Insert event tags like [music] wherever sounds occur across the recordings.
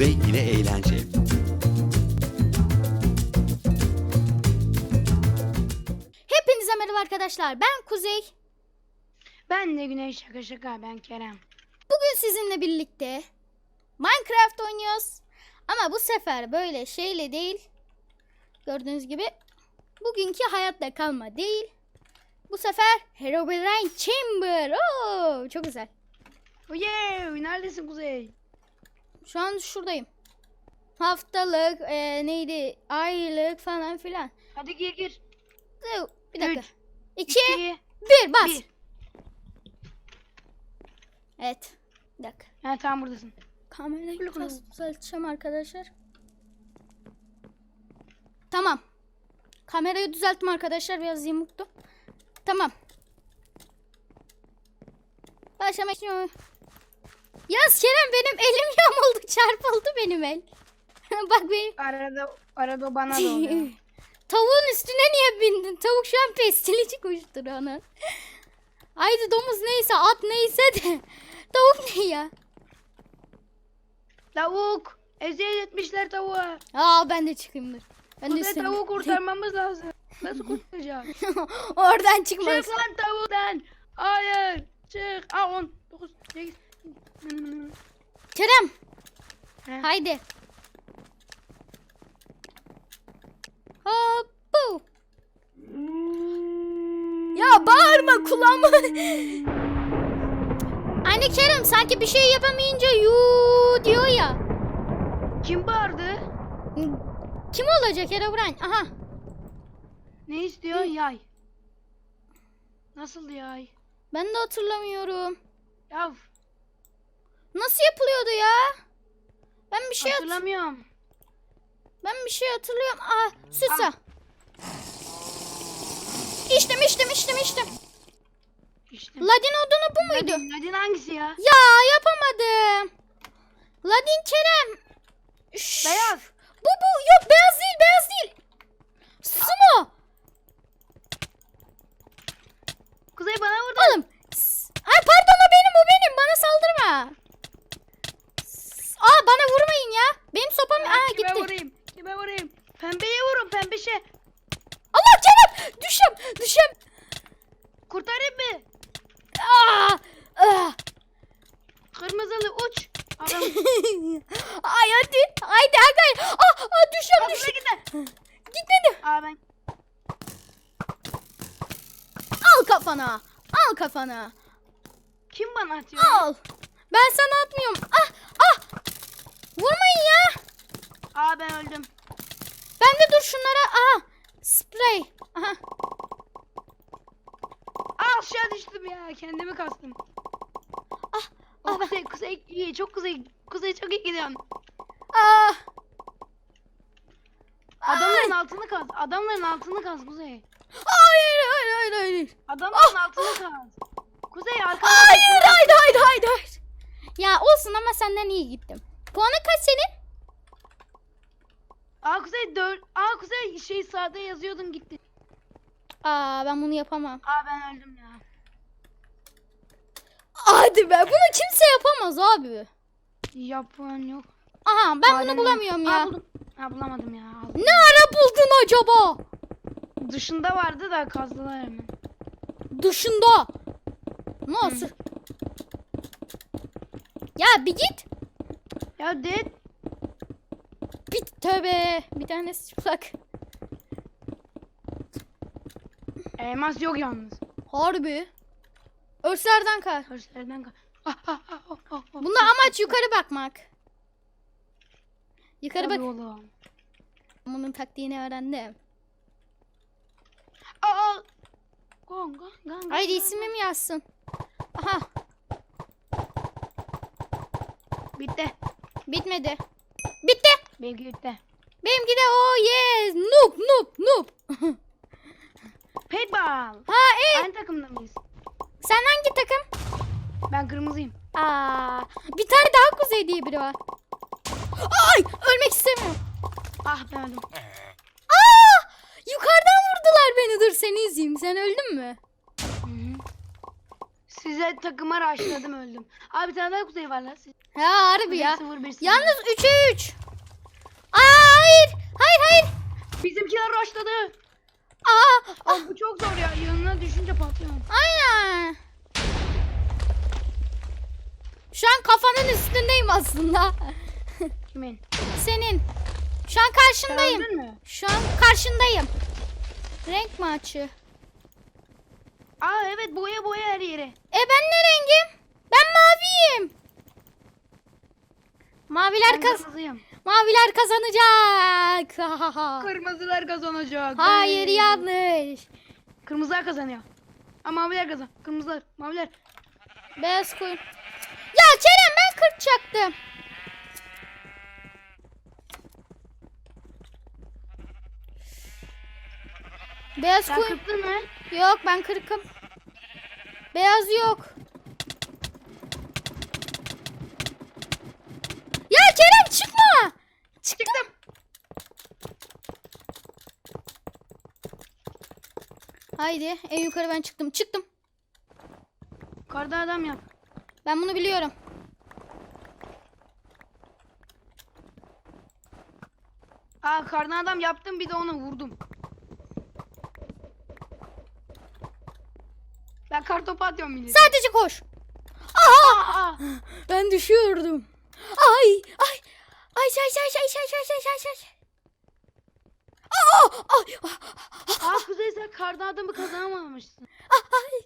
Kuzey yine eğlence. Hepinize merhaba arkadaşlar. Ben Kuzey. Ben de Güneş şaka şaka ben Kerem. Bugün sizinle birlikte Minecraft oynuyoruz. Ama bu sefer böyle şeyle değil. Gördüğünüz gibi bugünkü hayatta kalma değil. Bu sefer Herobrine Chamber. Oo, çok güzel. Oh yeah, neredesin Kuzey? Şu an şuradayım. Haftalık, e, neydi, aylık falan filan. Hadi gir gir. Bir dakika. Üç, İki, İki, bir, bas. bir. Evet. Bir dakika. Ha tamam buradasın. Kamerayı biraz düzelteceğim arkadaşlar. Tamam. Kamerayı düzelttim arkadaşlar. Biraz yamuktu. Tamam. Başlamak istiyorum. Yaz Kerem benim elim [laughs] yamuldu. Çarpıldı benim el. [laughs] Bak benim. Arada arada bana da oluyor. [laughs] Tavuğun üstüne niye bindin? Tavuk şu an pestilici koşturuyor onu. Haydi domuz neyse at neyse de. Tavuk ne ya? Tavuk. Eziyet etmişler tavuğa. Aa ben de çıkayım dur. Ben de üstüne- tavuğu kurtarmamız lazım. Nasıl kurtaracağız? Oradan çıkmalısın. Çık lan tavuktan. Hayır. Çık. Aa 10, 9, 8. Kerem He. haydi. Hop bu. Ya bağırma kulağıma. Anne Kerem sanki bir şey yapamayınca yuu diyor ya. Kim bağırdı? Kim olacak Erebran? Aha. Ne istiyor? Yay. Nasıl yay? Ben de hatırlamıyorum. Yav. Nasıl yapılıyordu ya? Ben bir şey hat- Hatırlamıyorum. ben bir şey hatırlıyorum. Aa, süt Ah. sağ. İçtim içtim içtim içtim. İşte. Ladin odunu bu muydu? Nadine, Nadine hangisi ya? Ya yapamadım. Ladin Kerem. Şşş. Beyaz. Bu bu yok beyaz değil beyaz değil. Sumo. Kuzey bana vurdu. Oğlum. S- Ay pardon o benim o benim bana saldırma. S- Aa bana vurmayın ya. Benim sopam aa Kime gitti. vurayım? Kime vurayım? Pembeye vurun pembeşe. Allah Kerem düşem düşem. Kurtarayım mı? Aa, aa. Kırmızılı uç. Adam. Ay hadi. Haydi hadi. Aa, aa düşem Kafasına düşem. gitti. Gitmedi. Aa ben. Al kafana. Al kafana. Kim bana atıyor? Al. Ben sana atmıyorum. Ah ah. Vurmayın ya. Aa ben öldüm. Ben de dur şunlara. Aha. Sprey. Aha. Aa aşağı düştüm ya. Kendimi kastım. Ah. Oh, Ah ben. kuzey kuzey iyi. Çok kuzey. Kuzey çok iyi gidiyorsun. Ah. Adamların altını kaz. Adamların altını kaz Kuzey. Hayır hayır hayır hayır. Adamların altını kaz. Kuzey arkanda. Hayır hayır hayır hayır hayır. Ya olsun ama senden iyi gittim. Puanı kaç senin? Aa Kuzey dört. Aa Kuzey şey sağda yazıyordun gitti. Aa ben bunu yapamam. Aa ben öldüm ya. Hadi be bunu kimse yapamaz abi. Yapan yok. Aha ben Aa, bunu bulamıyorum ya. Aa buldum. Ha bulamadım ya. Ne ara buldun acaba? Dışında vardı da kazdılar hemen. Dışında. Nasıl? Ya bir git. Ya dead. Bir tövbe. Bir tanesi çıplak. Elmas yok yalnız. Harbi. Örslerden kar. Hırslardan kal. Ah, ah, ah, ah, ah, ah. Bunda amaç yukarı bakmak. Yukarı Tabii bak. oğlum. Bunun taktiğini öğrendim. Aa, aa. Gong, gong, gong. Haydi ismimi yazsın. Aha Bitti. bitmedi. Bitti. Benimki bitti. Benimki de o yes. Noob noob noob. [laughs] Paintball. ha iyi. Aynı takımda mıyız? Sen hangi takım? Ben kırmızıyım. Aa, bir tane daha kuzey diye biri var. Ay ölmek istemiyorum. Ah ben öldüm. Beni. Dur seni izleyeyim. Sen öldün mü? Size takıma raşladım öldüm. Abi bir tane daha kuzey var lan. Siz- Ya harbi ya. 1-0, 1-0. Yalnız 3'e 3. Aa hayır. Hayır hayır. Bizimkiler raşladı. Aa Abi bu çok zor ya. Yanına düşünce patlıyor. aynen. Şu an kafanın üstündeyim aslında. Kimin? Senin. Şu an Sen karşındayım. öldün mü? Şu an karşındayım. Renk maçı. Aa evet boya boya her yere. E ben ne rengim? Ben maviyim. Maviler kaz kırmızıyım. Maviler kazanacak. Kırmızılar kazanacak. Hayır Hey. yanlış. Kırmızılar kazanıyor. Aa maviler kazan. Kırmızılar. Maviler. Beyaz koyun. Ya Kerem ben kırpacaktım. Beyaz Sen koyun. kırptın mı? Yok ben kırkım. Beyaz yok. Ya Kerem çıkma. Çıktım. Haydi en yukarı ben çıktım. Çıktım. Karda adam yap. Ben bunu biliyorum. Aa kardan adam yaptım bir de onu vurdum. Ben kar topu atıyorum millete. Sadece koş. Aha! Aa, Ben düşüyordum. Ay ay. Ay ay ay ay ay ay ay ay ay. Aa, ay, aa Kuzey sen kardan adamı kazanamamışsın. ay.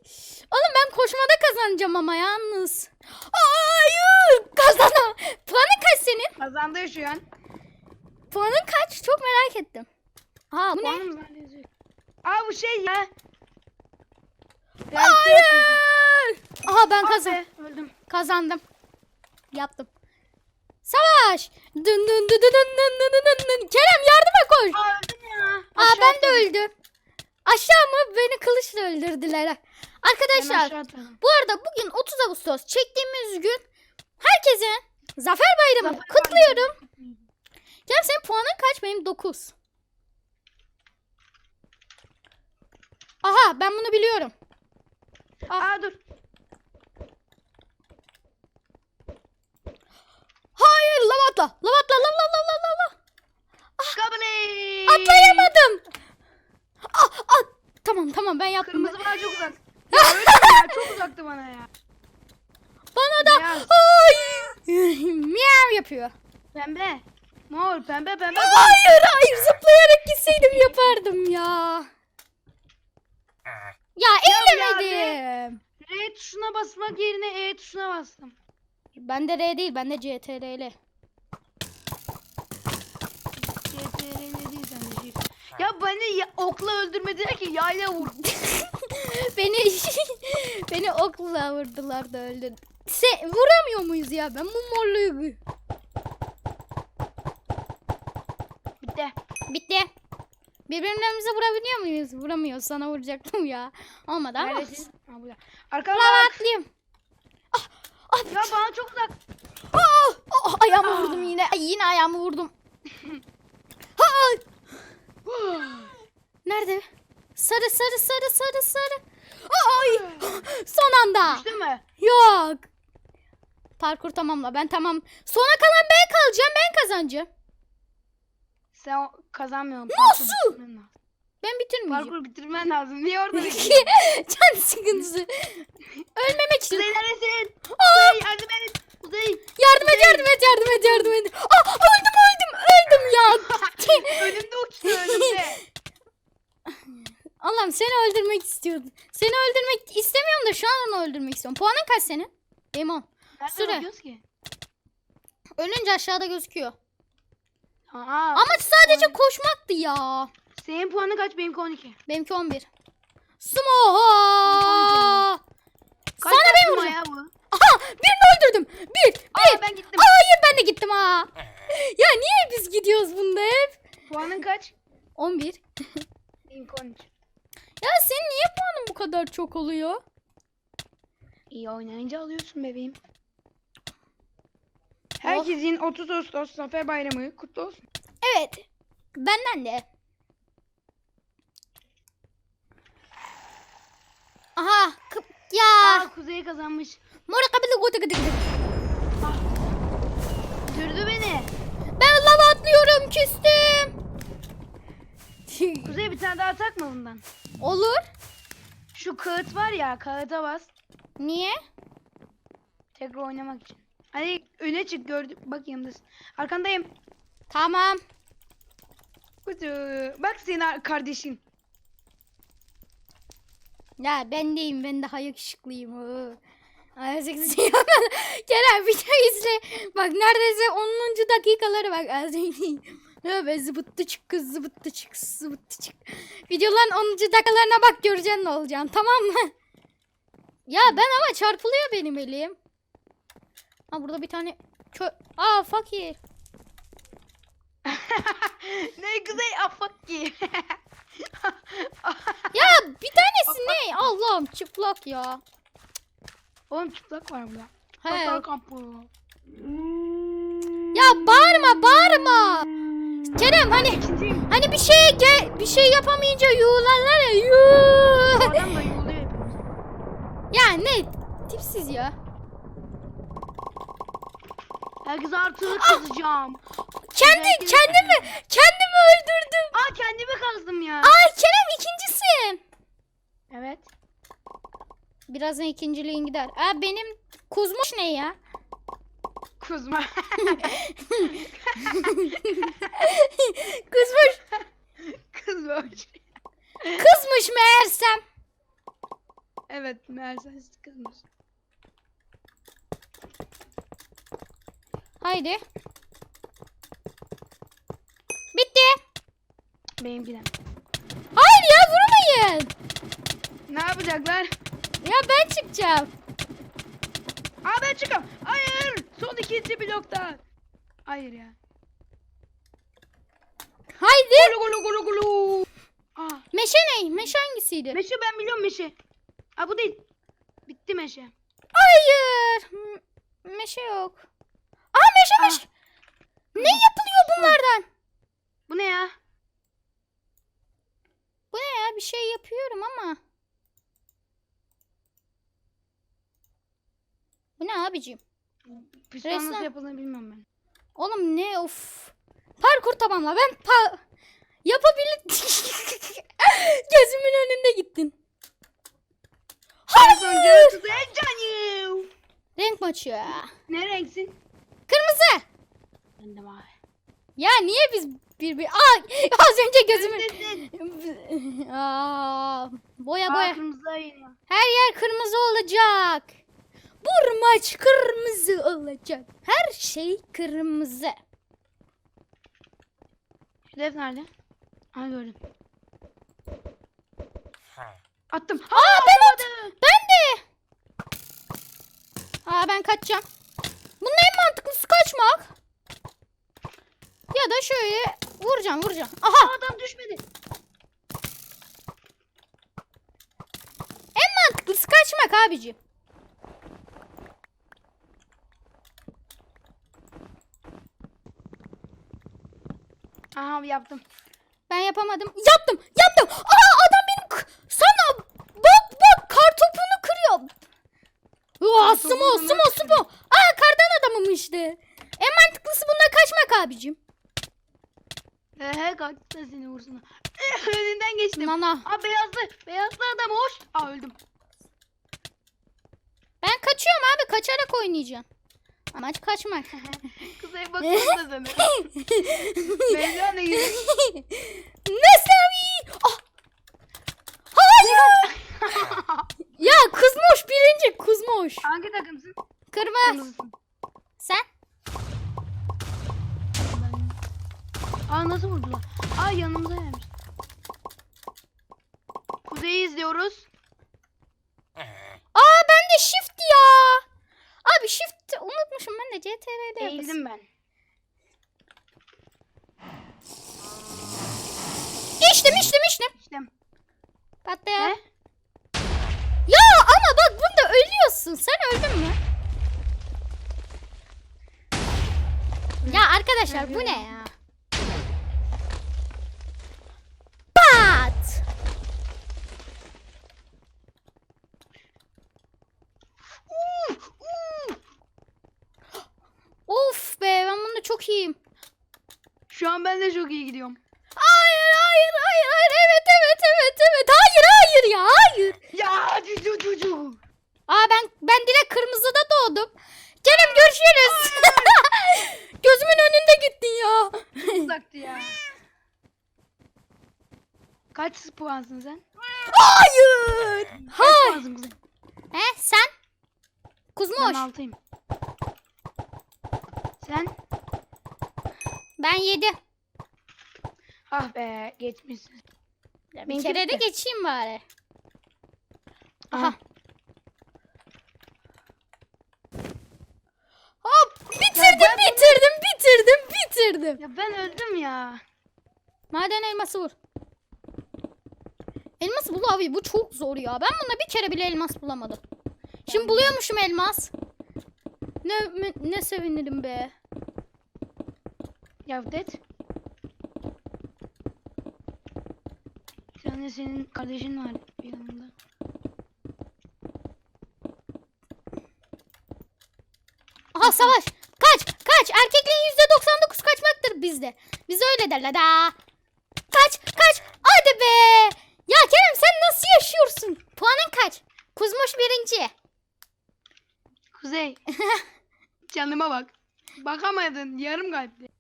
Oğlum ben koşmada kazanacağım ama yalnız. Ay kazana. Puanın kaç senin? Kazandı şu an. Puanın kaç? Çok merak ettim. Aa bu ne? Puanımız nerede yazıyor? Aa bu şey ya. Hayır. Aha ben ah kazandım. Öldüm. Kazandım. Yaptım. Savaş. Dın dın dın dın dın dın dın dın. Kerem yardıma koş. Aa, öldüm ya. Aa ben de öldüm. Aşağı mı? Beni kılıçla öldürdüler. Arkadaşlar bu arada bugün 30 Ağustos çektiğimiz gün herkese Zafer Bayramı Zafer kutluyorum. Bayramı. Kerem senin puanın kaç? Benim 9. Aha ben bunu biliyorum. Aa dur. Hayır lava atla. Lava atla. Lava lava lava lava. Kabuley. Atlayamadım. Ah, ah. Tamam tamam ben yaptım. Kırmızı bana çok uzak. [laughs] Ya öldüm ya çok uzaktı bana ya. Bana da hayır. Miyav yapıyor. Pembe. Mor pembe pembe. Hayır hayır zıplayarak gitseydim yapardım ya. Ya eğlemedim. R tuşuna basmak yerine E tuşuna bastım. Bende R değil bende CTRL. CTRL değil sende şey. Ya beni ya, okla öldürmediler ki yayla vurdu. [laughs] beni [laughs] beni okla vurdular da öldü. Se vuramıyor muyuz ya? Ben bu morluyu Bitti. bitti. Birbirlerimize vurabiliyor muyuz? Vuramıyoruz. Sana vuracaktım ya. Olmadı ama. Neredesin? Ha burada. Bak. atlayayım. Ya bana çok uzak. Ah, ah, ayağımı Ah. vurdum yine. Ay, yine ayağımı vurdum. Ay. Nerede? Sarı sarı sarı sarı sarı. Ay. Son anda. Düştün mü? Yok. Parkur tamamla. Ben tamam. Sona kalan ben kalacağım. Ben kazanacağım. Sen kazanmıyorsun. Nasıl? Ben bitirmeyeceğim. Parkur bitirmen lazım. Niye orada [laughs] bekliyorsun? Can sıkıntısı. Ölmemek için. Kuzey neredesin? Aa, Kuzey yardım et. Kuzey. yardım et yardım et yardım et yardım et. Aa, öldüm öldüm öldüm ya. [laughs] Önümde uçtu önümde. [laughs] Allah'ım seni öldürmek istiyordum. Seni öldürmek istemiyorum da şu an onu öldürmek istiyorum. Puanın kaç senin? Benim on. Nerede Süre. bakıyoruz ki? Ölünce aşağıda gözüküyor. Aa, Amaç sadece koşmaktı ya. senin puanın kaç? Benimki 12. Benimki 11. Sumo! Kaç Sana ben yaptın vuracağım. ya bu? Aha birini öldürdüm. Bir, bir. Aa ben gittim. Hayır ben de gittim ha. Ya niye biz gidiyoruz bunda hep? Puanın kaç? 11. [laughs] Benimki 13. Ya senin niye puanın bu kadar çok oluyor? İyi oynayınca alıyorsun bebeğim. Herkesin 30 Ağustos Zafer Bayramı kutlu olsun. Evet. Benden de. Aha. ya. Aa Kuzey kazanmış. Mora kutu kutu kutu. Ah. Düşürdü beni. Ben lava atlıyorum küstüm. Kuzey bir tane daha takma bundan. Olur. Şu kağıt var ya kağıta bas. Niye? Tekrar oynamak için. Hadi öne çık gördüm. Bak yanımdasın. Arkandayım. Tamam. Kuzu. Bak senin ar- kardeşin. Ya ben deyim ben daha yakışıklıyım. Seksi [laughs] Kerem video izle. Bak neredeyse 10. dakikaları bak. Ya ben zıbıttı çık kız zıbıttı çık zıbıttı çık. Videoların 10. dakikalarına bak göreceksin ne olacağını tamam mı? Ya ben ama çarpılıyor benim elim. Ha burada bir tane kö... Aa fakir. [laughs] ne Kuzey afak ki. Ya bir tanesi ne? Allah'ım çıplak ya. Oğlum çıplak var burada. He. Kampı. Ya bağırma bağırma. Kerem hani İkinciyim. hani bir şey ge- bir şey yapamayınca yuğlarlar ya. Yuh. Adam da yoluyor hepimiz. ya ne tipsiz ya. Herkese artık kızacağım. Kendi Herkes- kendimi kendimi öldürdüm. Aa kendimi kazdım ya. Ay Kerem ikincisin. Evet. Birazdan ikinciliğin gider. Aa benim kuzmuş ne ya? Kuzma. [laughs] [laughs] Kızmış. Kızma. Kızmış meğersem. Evet meğerse siz kızmış. Haydi. Bitti. Benimki de. Hayır ya vurmayın. Ne yapacaklar? Ya ben çıkacağım. Aa ben çıkıyorum. Hayır. Son ikinci blokta. Hayır ya. Haydi. Gulu gulu gulu gulu. Aa. Meşe ne? Meşe hangisiydi? Meşe ben biliyorum meşe. Aa bu değil. Bitti meşe. Hayır. M- meşe yok. Ah. meşe. Ne yapılıyor bunlardan? Bu ne ya? Bu ne ya? Bir şey yapıyorum ama. Bu ne abicim? Resmen. nasıl yapıldığını bilmiyorum ben. Oğlum ne of. Parkur tamamla. Ben pa yapabilir. [laughs] Gözümün önünde gittin. Hayır. Renk maçı. Ne renksin? Ben de mavi. Ya niye biz bir bir Aa, az önce Neredesin? [laughs] Aa, boya Aa boya. ayına. Her yer kırmızı olacak. Bu maç kırmızı olacak. Her şey kırmızı. Hedef nerede? Aa gördüm. Attım. Aa ben at. Ben de. Aa ben kaçacağım. Bunun en mantıklısı kaçmak. Ya da şöyle vuracağım vuracağım. Aha Aa, adam düşmedi. en mantıklısı kaçmak abicim. Aha yaptım. Ben yapamadım. Yaptım yaptım. Aa adam benim sana bak bak kar topunu kırıyor. Aa sumo sumo sumo. Aa kardan adamım işte. En mantıklısı bundan kaçmak abicim. He he kalktı da seni vursun. Önünden geçtim. Nana. Aa beyazlı. Beyazlı adam hoş. Aa öldüm. Ben kaçıyorum abi kaçarak oynayacağım. Amaç kaçmak. Kuzey bakıyor da sana. Mevlana gibi. Nesavi! Ah! Hayır! [laughs] ya kuzmuş birinci kuzmuş. Hangi takımsın? Kırmızı. Kırmızısın. Sen? Ben- Aa nasıl vurdular? Aa yanımıza gelmiş. Kuzey'i izliyoruz. Aa ben de shift ya. Abi shift unutmuşum ben de yapasın. Eğildim ben. İçtim içtim içtim. İşte. Patla ya. Ne? Ya ama bak bunda ölüyorsun. Sen öldün mü? Ya arkadaşlar bu ne ya? Çok iyiyim. Şu an ben de çok iyi gidiyorum. Hayır hayır hayır hayır evet evet evet evet hayır hayır ya hayır. Ya cucu cucu. Aa ben ben direkt kırmızıda doğdum. Canım görüşürüz. [laughs] Gözümün önünde gittin ya. Uzaktı ya. Kaç puansın sen? Hayır. Kaç Hayır. puansın kızım? He sen? Kuzmoş. Ben altıyım. Sen? Ben yedi. Ah be geçmişsin. Bir Benimki kere de geçeyim bari. Aha. Aha. Hop bitirdim ben- bitirdim bitirdim bitirdim. Ya ben öldüm ya. Maden elması vur. Elmas bul abi bu çok zor ya. Ben bunda bir kere bile elmas bulamadım. Şimdi buluyormuşum elmas. Ne ne sevinirim be. Ya det. Sen de senin kardeşin var yanında. Aha savaş. Kaç kaç. Erkekliğin yüzde 99 kaçmaktır bizde. Biz öyle derler da. Kaç kaç. Hadi be. Ya Kerem sen nasıl yaşıyorsun? Puanın kaç? Kuzmuş birinci. Kuzey. [laughs] Canıma bak. Bakamadın yarım kalpli.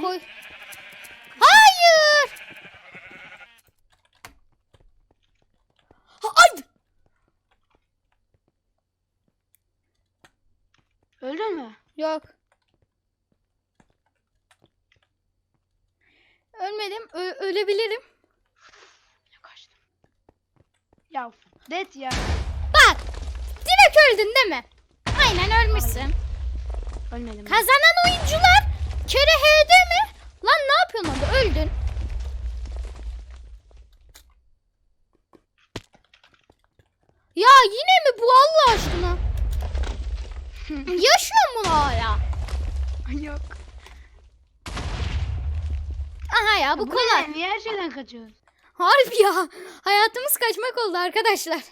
Koy. Hayır. Ha, Ay. Öldün mü? Yok. Ölmedim. Ö- ölebilirim. Ya kaçtım. Ya det ya. Bak. Direkt öldün değil mi? Aynen ölmüşsün. Ölmedim. Kazanan oyuncular kere HD mi? Lan ne yapıyorsun orada? Öldün. Ya yine mi bu Allah aşkına? Yaşıyor mu hala? Yok. Aha ya bu Bu kolay. ne? Niye her şeyden kaçıyoruz? Harbi ya. Hayatımız kaçmak oldu arkadaşlar.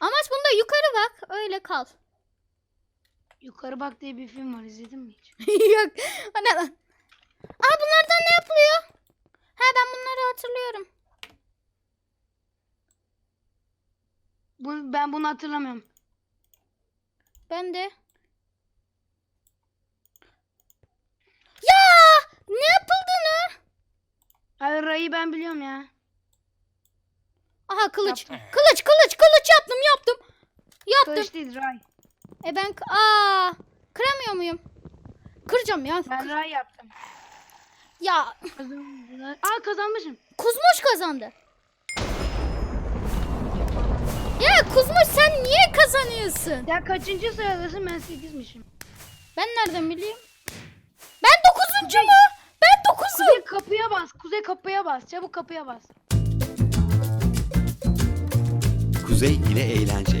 Amaç bunda yukarı bak. Öyle kal. Yukarı bak diye bir film var izledin mi hiç? [laughs] Yok. O ne lan? Aa bunlardan ne yapılıyor? Ha ben bunları hatırlıyorum. Bu, ben bunu hatırlamıyorum. Ben de. Ya ne yapıldığını? Hayır Ray'ı ben biliyorum ya. Aha kılıç. Yaptım. Kılıç kılıç kılıç yaptım yaptım. Yaptım. Kılıç değil Ray. E ben aa kıramıyor muyum? Kıracağım ya. Ben Ray yaptım. Ya Kazandım. Aa kazanmışım. Kuzmuş kazandı. Ya Kuzmuş sen niye kazanıyorsun? Ya kaçıncı sıradasın ben 8'mişim. Ben nereden bileyim? Ben dokuzuncu mu? Ben dokuzum. Kuzey kapıya bas. Kuzey kapıya bas. Çabuk kapıya bas. Kuzey ile eğlence.